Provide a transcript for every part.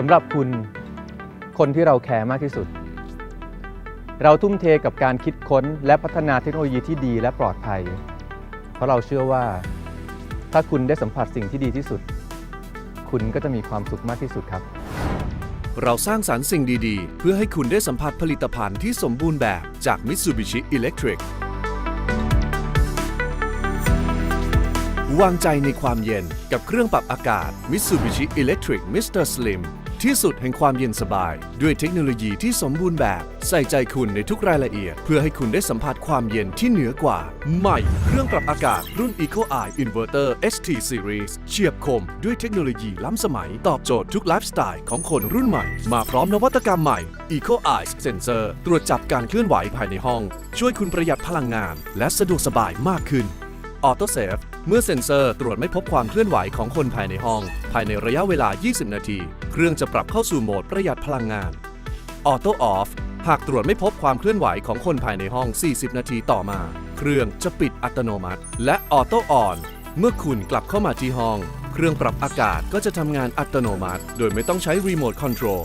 สำหรับคุณคนที่เราแคร์มากที่สุด เราทุ่มเทกับการคิดค้นและพัฒนาเทคโนโลยีที่ดีและปลอดภัย เพราะเราเชื่อว่า ถ้าคุณได้สัมผัสสิ่งที่ดีที่สุด คุณก็จะมีความสุขมากที่สุดครับ เราสร้างสรรค์สิ่งดีๆ เพื่อให้คุณได้สัมผัสผลิตภัณฑ์ที่สมบูรณ์แบบจาก Mitsubishi Electric วางใจในความเย็นกับเครื่องปรับอากาศ Mitsubishi Electric Mr. Slim ที่สุดแห่งความเย็นสบาย ด้วยเทคโนโลยีที่สมบูรณ์แบบ ใส่ใจคุณในทุกรายละเอียด เพื่อให้คุณได้สัมผัสความเย็นที่เหนือกว่า ใหม่ เครื่องปรับอากาศรุ่น Eco Eye Inverter ST Series เฉียบคมด้วยเทคโนโลยีล้ำสมัย ตอบโจทย์ทุกไลฟ์สไตล์ของคนรุ่นใหม่ มาพร้อมนวัตกรรมใหม่ Eco Eyes Sensor ตรวจจับการเคลื่อนไหวภายในห้อง ช่วยคุณประหยัดพลังงาน และสะดวกสบายมากขึ้น ออโตเซฟเมื่อเซ็นเซอร์ตรวจไม่พบความเคลื่อนไหวของคนภายในห้อง ภายในระยะเวลา 20 นาที เครื่องจะปรับเข้าสู่โหมดประหยัดพลังงานออโตออฟหากตรวจไม่พบความเคลื่อนไหวของคนภายในห้อง 40 นาทีต่อมา เครื่องจะปิดอัตโนมัติ และออโตออนเมื่อคุณกลับเข้ามาที่ห้อง เครื่องปรับอากาศก็จะทำงานอัตโนมัติ โดยไม่ต้องใช้รีโมทคอนโทรล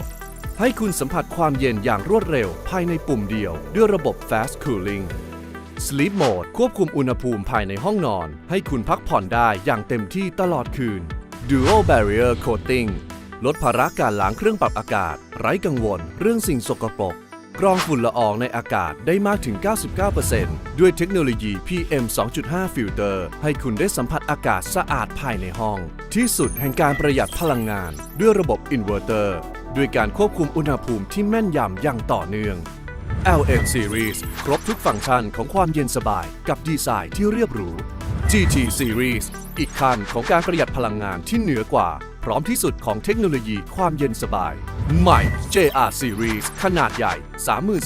ให้คุณสัมผัสความเย็นอย่างรวดเร็วภายในปุ่มเดียวด้วยระบบ Fast Cooling Sleep Mode ควบคุมอุณหภูมิภายในห้องนอน ให้คุณพักผ่อนได้อย่างเต็มที่ตลอดคืน Dual Barrier Coating ลดภาระการล้างเครื่องปรับอากาศ ไร้กังวล เรื่องสิ่งสกปรก กรองฝุ่นละอองในอากาศได้มากถึง 99%ด้วยเทคโนโลยี PM 2.5ฟิลเตอร์ให้คุณได้สัมผัสอากาศสะอาดภายในห้อง ที่สุดแห่งการประหยัดพลังงาน ด้วยระบบอินเวอร์เตอร์ ด้วยการควบคุมอุณหภูมิที่แม่นยำอย่างต่อเนื่อง LN Series ครบทุกฟังก์ชันของความเย็นสบายกับดีไซน์ที่เรียบหรู GT Series อีกขั้นของการประหยัดพลังงานที่เหนือกว่า พร้อมที่สุดของเทคโนโลยีความเย็นสบาย ใหม่ JR Series ขนาดใหญ่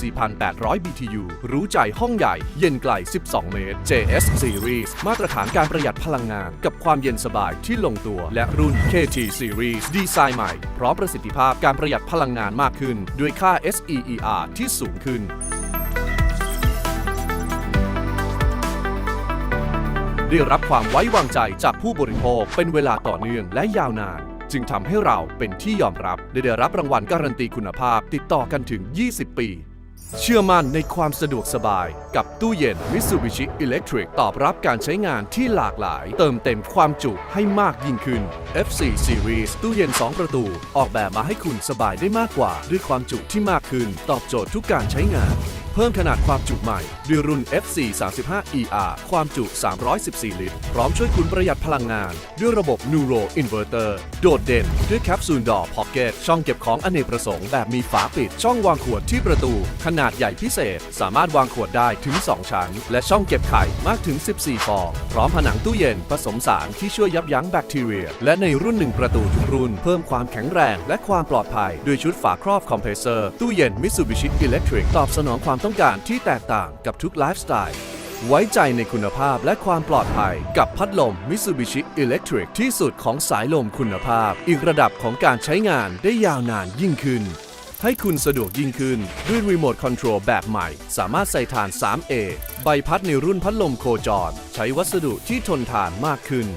34,800 BTU รู้ใจห้องใหญ่ เย็นไกล 12 เมตร JS Series มาตรฐานการประหยัดพลังงาน กับความเย็นสบายที่ลงตัว และรุ่น KT Series ดีไซน์ใหม่ พร้อมประสิทธิภาพการประหยัดพลังงานมากขึ้น ด้วยค่า SEER ที่สูงขึ้นได้รับความไว้วางใจจากผู้บริโภคเป็นเวลาต่อเนื่องและยาวนาน จึงทำให้เราเป็นที่ยอมรับได้ได้รับรางวัลการันตีคุณภาพติดต่อกันถึง 20 ปี เชื่อมั่นในความสะดวกสบายกับตู้เย็น Mitsubishi Electric ตอบรับการใช้งานที่หลากหลาย เติมเต็มความจุให้มากยิ่งขึ้น FC Series ตู้เย็น 2 ประตู ออกแบบมาให้คุณสบายได้มากกว่า ด้วยความจุที่มากขึ้น ตอบโจทย์ทุกการใช้งาน เพิ่มขนาดความจุใหม่ ด้วยรุ่น FC 35 ER ความจุ 314 ลิตร พร้อมช่วยคุณประหยัดพลังงาน ด้วยระบบ Neuro Inverter โดดเด่น ด้วยแคปซูลดอพ็อกเก็ตช่องเก็บของอเนกประสงค์แบบมีฝาปิด ช่องวางขวดที่ประตู ขนาดใหญ่พิเศษ สามารถวางขวดได้ถึง 2 ชั้น และช่องเก็บไข่มากถึง 14 ฟอง พร้อมผนังตู้เย็นผสมสารที่ช่วยยับยั้งแบคทีเรีย และในรุ่น1ประตูทุกรุ่น เพิ่มความแข็งแรงและความปลอดภัยด้วยชุดฝาครอบคอมเพรสเซอร์ตู้เย็น Mitsubishi Electric ตอบสนองความต้องการที่แตกต่างกับทุกไลฟ์สไตล์ ไว้ใจในคุณภาพและความปลอดภัยกับพัดลม Mitsubishi Electric ที่สุดของสายลมคุณภาพ อีกระดับของการใช้งานได้ยาวนานยิ่งขึ้น ให้คุณสะดวกยิ่งขึ้น ด้วยรีโมทคอนโทรลแบบใหม่ สามารถใส่ฐาน 3A ใบพัดในรุ่นพัดลมโคจร ใช้วัสดุที่ทนทานมากขึ้น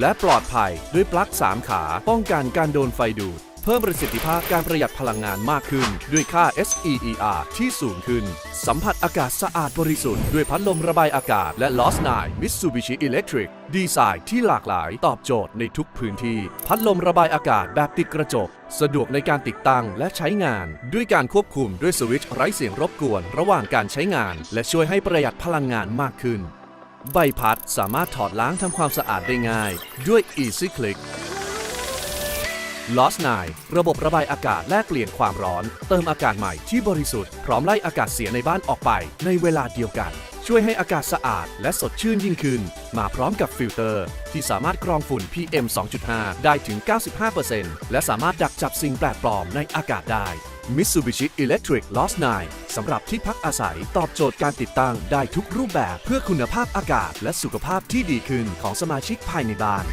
และปลอดภัยด้วยปลั๊ก 3 ขาป้องกันการโดนไฟดูด เพิ่มประสิทธิภาพการประหยัดพลังงานมากขึ้น ด้วยค่า SEER ที่สูงขึ้น สัมผัสอากาศสะอาดบริสุทธิ์ด้วยพัดลมระบายอากาศและ Lost 9 Mitsubishi Electric ดีไซน์ที่หลากหลายตอบโจทย์ในทุกพื้นที่ พัดลมระบายอากาศแบบติดกระจก สะดวกในการติดตั้งและใช้งาน ด้วยการควบคุมด้วยสวิตช์ไร้เสียงรบกวน ระหว่างการใช้งาน และช่วยให้ประหยัดพลังงานมากขึ้น ใบพัดสามารถถอดล้างทำความสะอาดได้ง่าย ด้วย Easy Click Lost 9 ระบบระบายอากาศแลกเปลี่ยนความร้อน เติมอากาศใหม่ที่บริสุทธิ์ พร้อมไล่อากาศเสียในบ้านออกไป ในเวลาเดียวกัน ช่วยให้อากาศสะอาด และสดชื่นยิ่งขึ้น มาพร้อมกับฟิลเตอร์ ที่สามารถกรองฝุ่น PM 2.5 ได้ถึง 95%และสามารถดักจับสิ่งแปลกปลอมในอากาศได้ Mitsubishi Electric Lost 9 สำหรับที่พักอาศัยตอบโจทย์การติดตั้งได้ทุกรูปแบบเพื่อคุณภาพอากาศ และสุขภาพที่ดีขึ้นของสมาชิกภายในบ้าน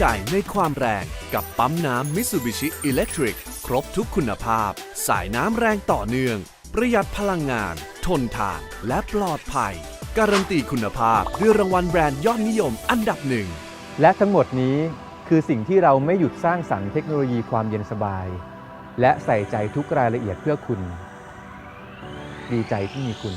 ใจในความแรงกับปั๊มน้ำ Mitsubishi Electric ครบทุกคุณภาพ สายน้ำแรงต่อเนื่อง ประหยัดพลังงาน ทนทาน และปลอดภัย การันตีคุณภาพด้วยรางวัลแบรนด์ยอดนิยมอันดับหนึ่ง และทั้งหมดนี้คือสิ่งที่เราไม่หยุดสร้างสรรค์เทคโนโลยีความเย็นสบาย และใส่ใจทุกรายละเอียดเพื่อคุณ ดีใจที่มีคุณ